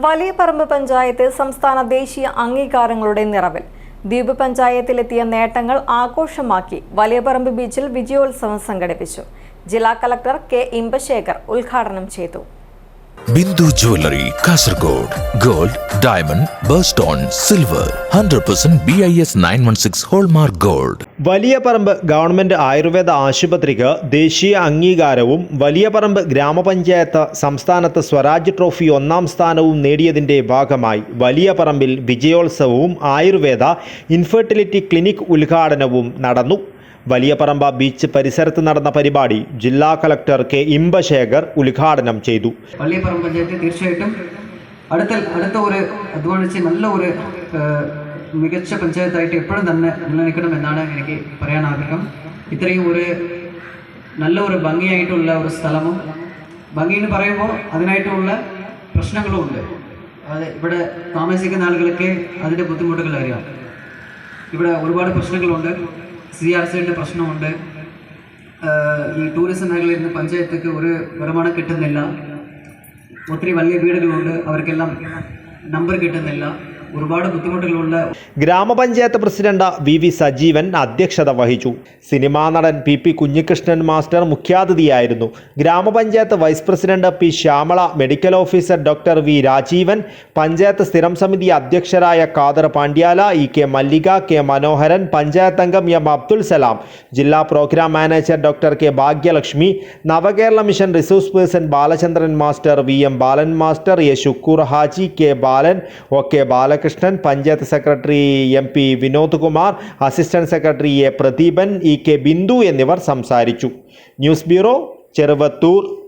വലിയ പറമ്പ് പഞ്ചായത്ത് സംസ്ഥാന ദേശീയ അംഗീകാരങ്ങളുടെ നിറവിൽ. ദ്വീപ് പഞ്ചായത്തിലെത്തിയ നേട്ടങ്ങൾ ആഘോഷമാക്കി വലിയപറമ്പ് ബീച്ചിൽ വിജയോത്സവം സംഘടിപ്പിച്ചു. ജില്ലാ കളക്ടർ കെ ഇമ്പശേഖർ ഉദ്ഘാടനം ചെയ്തു. Bindu jewellery Kasaragod gold diamond birthstone silver hundred percent B I S nine one six hallmark gold. Valiya Paramba government Ayurveda ആശുപത്രിക്ക് ദേശീയ അംഗീകാരവും വലിയ പറമ്പ് ഗ്രാമപഞ്ചായത്ത് സംസ്ഥാനത്ത് സ്വരാജ് ട്രോഫി ഒന്നാം സ്ഥാനവും നേടിയതിന്റെ ഭാഗമായി വലിയ പറമ്പിൽ വിജയോത്സവവും ആയുർവേദ ഇൻഫെർട്ടിലിറ്റി ക്ലിനിക് ഉദ്ഘാടനവും നടന്നു. വലിയ പറമ്പ ബീച്ച് പരിസരത്ത് നടന്ന പരിപാടി ജില്ലാ കളക്ടർ കെ ഇമ്പശേഖർ ഉദ്ഘാടനം ചെയ്തു. പഞ്ചായത്ത് തീർച്ചയായിട്ടും അടുത്ത അടുത്ത ഒരു നല്ല ഒരു മികച്ച പഞ്ചായത്തായിട്ട് എപ്പോഴും തന്നെ നിലനിൽക്കണം എന്നാണ് എനിക്ക് പറയാൻ ആഗ്രഹം. ഇത്രയും ഒരു നല്ല ഒരു ഭംഗിയായിട്ടുള്ള ഒരു സ്ഥലവും ഭംഗി എന്ന് പറയുമ്പോൾ അതിനായിട്ടുള്ള പ്രശ്നങ്ങളും ഉണ്ട്. അത് ഇവിടെ താമസിക്കുന്ന ആളുകൾക്ക് അതിന്റെ ബുദ്ധിമുട്ടുകൾ അറിയാം. ഇവിടെ ഒരുപാട് പ്രശ്നങ്ങളുണ്ട്. സി ആർ സിയുടെ പ്രശ്നമുണ്ട്. ഈ ടൂറിസം മേഖലയിൽ നിന്ന് പഞ്ചായത്തേക്ക് ഒരു വരുമാനം കിട്ടുന്നില്ല. ഒത്തിരി വലിയ വീടുകളുണ്ട്. അവർക്കെല്ലാം നമ്പർ കിട്ടുന്നില്ല. ഒരുപാട് ബുദ്ധിമുട്ടുകളുള്ള ഗ്രാമപഞ്ചായത്ത് പ്രസിഡന്റ് വി വി സജീവൻ അധ്യക്ഷത വഹിച്ചു. സിനിമാ നടൻ P P Kunhikrishnan master മുഖ്യാതിഥിയായിരുന്നു. Grama panchayat vice president P Shyamala medical officer doctor V Rajeevan panchayat സ്ഥിരം സമിതി അധ്യക്ഷരായ Kader Pandyala E K Mallika K Manoharan panchayat അംഗം എം അബ്ദുൽ സലാം ജില്ലാ program manager doctor K Bhagyalakshmi Navakerala mission resource person Balachandran master V M Balan master A Shukkur Haji K Balan O K Balakrishnan panchayat secretary M P Vinod Kumar assistant secretary A Pradeepan E K Bindu എന്നിവർ സംസാരിച്ചു. News bureau Cheruvathur.